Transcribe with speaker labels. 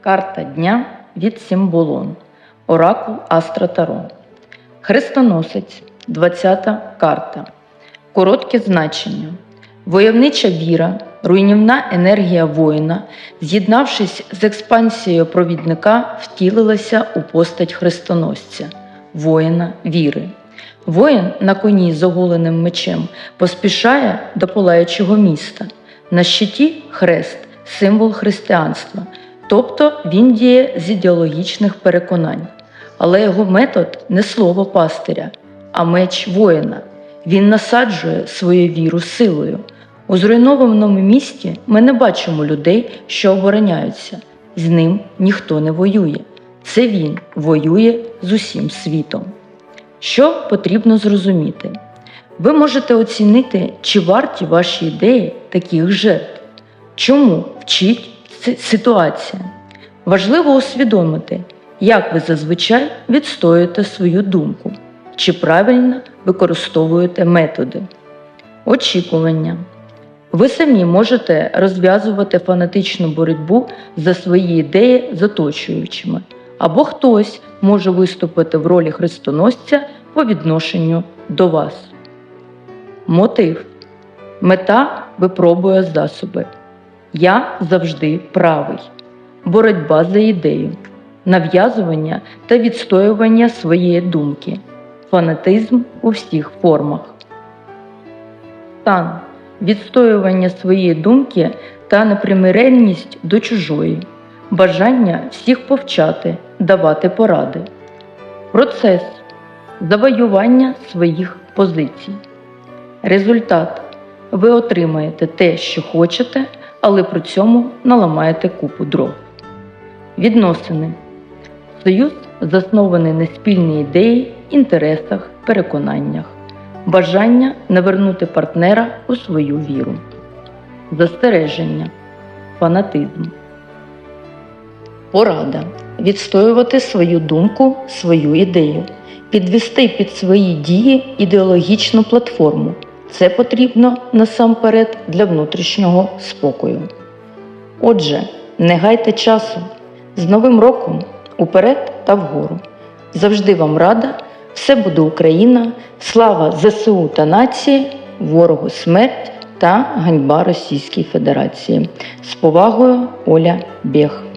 Speaker 1: Карта дня від Сімболон. Оракул Астра Таро. Хрестоносець. 20 карта. Коротке значення. Войовнича віра, руйнівна енергія воїна, з'єднавшись з експансією провідника, втілилася у постать хрестоносця, воїна віри. Воїн на коні з оголеним мечем поспішає до палаючого міста. На щиті хрест символ християнства, тобто він діє з ідеологічних переконань. Але його метод не слово пастиря, а меч воїна. Він насаджує свою віру силою. У зруйнованому місті ми не бачимо людей, що обороняються. З ним ніхто не воює. Це він воює з усім світом. Що потрібно зрозуміти? Ви можете оцінити, чи варті ваші ідеї таких жертв. Чому вчить ситуація? Важливо усвідомити, як ви зазвичай відстоюєте свою думку, чи правильно використовуєте методи. Очікування. Ви самі можете розв'язувати фанатичну боротьбу за свої ідеї з оточуючими, або хтось може виступити в ролі хрестоносця по відношенню до вас. Мотив. Мета випробує засоби. Я завжди правий. Боротьба за ідею, нав'язування та відстоювання своєї думки, фанатизм у всіх формах. Стан відстоювання своєї думки та непримиренність до чужої, бажання всіх повчати, давати поради. Процес завоювання своїх позицій. Результат ви отримаєте те, що хочете, але при цьому наламаєте купу дров. Відносини. Союз заснований на спільній ідеї, інтересах, переконаннях. Бажання навернути партнера у свою віру. Застереження. Фанатизм. Порада. Відстоювати свою думку, свою ідею. Підвести під свої дії ідеологічну платформу. Це потрібно насамперед для внутрішнього спокою. Отже, не гайте часу. З Новим роком уперед та вгору. Завжди вам рада, все буде Україна, слава ЗСУ та нації, ворогу смерть та ганьба Російській Федерації. З повагою Оля Бєх.